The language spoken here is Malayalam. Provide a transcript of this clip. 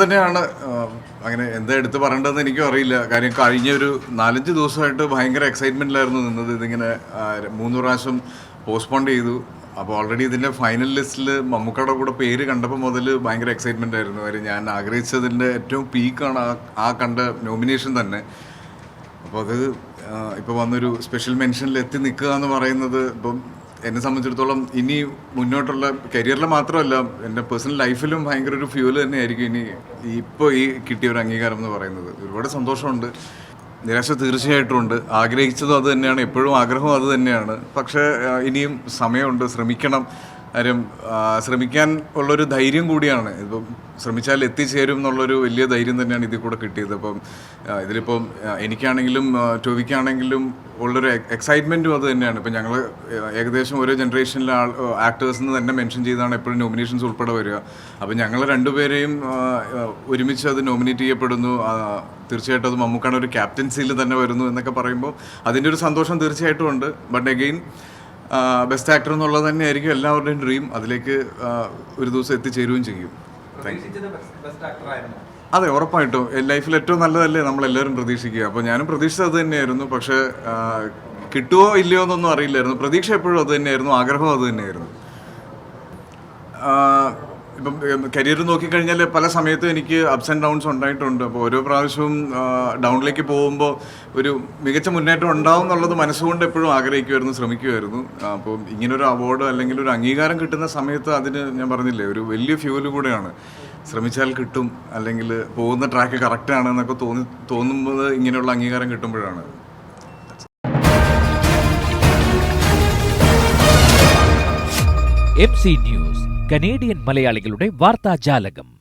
തന്നെയാണ്. അങ്ങനെ എന്താ എടുത്ത് പറയേണ്ടതെന്ന് എനിക്കും അറിയില്ല. കാര്യം കഴിഞ്ഞ ഒരു നാലഞ്ച് ദിവസമായിട്ട് ഭയങ്കര എക്സൈറ്റ്മെന്റിലായിരുന്നു നിന്നത്. ഇതിങ്ങനെ മൂന്ന് പ്രാവശ്യം പോസ്റ്റ്പോൺ ചെയ്തു. അപ്പോൾ ഓൾറെഡി ഇതിന്റെ ഫൈനൽ ലിസ്റ്റിൽ മമ്മൂക്കയുടെ കൂടെ പേര് കണ്ടപ്പോൾ മുതൽ ഭയങ്കര എക്സൈറ്റ്മെന്റ് ആയിരുന്നു. കാര്യം ഞാൻ ആഗ്രഹിച്ചതിന്റെ ഏറ്റവും പീക്കാണ് ആ ആ കണ്ട നോമിനേഷൻ തന്നെ. അപ്പോൾ അത് ഇപ്പോൾ വന്നൊരു സ്പെഷ്യൽ മെൻഷനിൽ എത്തി നിൽക്കുക എന്ന് പറയുന്നത് ഇപ്പം എന്നെ സംബന്ധിച്ചിടത്തോളം ഇനി മുന്നോട്ടുള്ള കരിയറിൽ മാത്രമല്ല എന്റെ പേഴ്സണൽ ലൈഫിലും ഭയങ്കര ഒരു ഫ്യൂൽ തന്നെയായിരിക്കും ഇനി ഇപ്പോൾ ഈ കിട്ടിയ ഒരു അംഗീകാരം എന്ന് പറയുന്നത്. ഒരുപാട് സന്തോഷമുണ്ട്. നിരാശ തീർച്ചയായിട്ടും ഉണ്ട്. ആഗ്രഹിച്ചതും അത് തന്നെയാണ്. എപ്പോഴും ആഗ്രഹവും അത് തന്നെയാണ്. പക്ഷേ ഇനിയും സമയമുണ്ട്. ശ്രമിക്കണം. കാര്യം ശ്രമിക്കാൻ ഉള്ളൊരു ധൈര്യം കൂടിയാണ്. ഇപ്പം ശ്രമിച്ചാൽ എത്തിച്ചേരും എന്നുള്ളൊരു വലിയ ധൈര്യം തന്നെയാണ് ഇതിൽ കൂടെ കിട്ടിയത്. അപ്പം ഇതിലിപ്പം എനിക്കാണെങ്കിലും ടോവിക്കാണെങ്കിലും ഉള്ളൊരു എക്സൈറ്റ്മെന്റും അത് തന്നെയാണ്. ഇപ്പം ഞങ്ങൾ ഏകദേശം ഓരോ ജനറേഷനിലെ ആൾ എന്ന് തന്നെ മെൻഷൻ ചെയ്താണ് എപ്പോഴും നോമിനേഷൻസ് ഉൾപ്പെടെ വരിക. അപ്പം ഞങ്ങൾ രണ്ടുപേരെയും ഒരുമിച്ച് അത് നോമിനേറ്റ് ചെയ്യപ്പെടുന്നു. തീർച്ചയായിട്ടും അത് മമ്മൂക്കാണ് ഒരു ക്യാപ്റ്റൻസിയിൽ തന്നെ വരുന്നു എന്നൊക്കെ പറയുമ്പോൾ അതിന്റെ ഒരു സന്തോഷം തീർച്ചയായിട്ടും ഉണ്ട്. ബട്ട് എഗെയിൻ ബെസ്റ്റ് ആക്ടർ എന്നുള്ളത് തന്നെയായിരിക്കും എല്ലാവരുടെയും ഡ്രീം അതിലേക്ക് ഒരു ദിവസം എത്തിച്ചേരുകയും ചെയ്യും. അതെ ഉറപ്പായിട്ടും. ലൈഫിൽ ഏറ്റവും നല്ലതല്ലേ നമ്മൾ എല്ലാവരും പ്രതീക്ഷിക്കുക. അപ്പോൾ ഞാനും പ്രതീക്ഷിച്ചത് അത് തന്നെയായിരുന്നു. പക്ഷേ കിട്ടുമോ ഇല്ലയോ എന്നൊന്നും അറിയില്ലായിരുന്നു. പ്രതീക്ഷ എപ്പോഴും അത് തന്നെയായിരുന്നു. ആഗ്രഹം അത് തന്നെയായിരുന്നു. ഇപ്പം കരിയർ നോക്കിക്കഴിഞ്ഞാൽ പല സമയത്തും എനിക്ക് അപ്സ് ആൻഡ് ഡൗൺസ് ഉണ്ടായിട്ടുണ്ട്. അപ്പോൾ ഓരോ പ്രാവശ്യവും ഡൗണിലേക്ക് പോകുമ്പോൾ ഒരു മികച്ച മുന്നേറ്റം ഉണ്ടാവും എന്നുള്ളത് മനസ്സുകൊണ്ട് എപ്പോഴും ആഗ്രഹിക്കുമായിരുന്നു ശ്രമിക്കുമായിരുന്നു അപ്പോൾ ഇങ്ങനൊരു അവാർഡ് അല്ലെങ്കിൽ ഒരു അംഗീകാരം കിട്ടുന്ന സമയത്ത് അതിന് ഞാൻ പറഞ്ഞില്ലേ ഒരു വലിയ ഫ്യൂൽ കൂടെയാണ്. ശ്രമിച്ചാൽ കിട്ടും അല്ലെങ്കിൽ പോകുന്ന ട്രാക്ക് കറക്റ്റാണ് എന്നൊക്കെ തോന്നി തോന്നുമ്പോൾ ഇങ്ങനെയുള്ള അംഗീകാരം കിട്ടുമ്പോഴാണ്. എം സി ന്യൂസ് கனேடியன் மலையாளிகளுடைய வார்த்தா ஜாலகம்.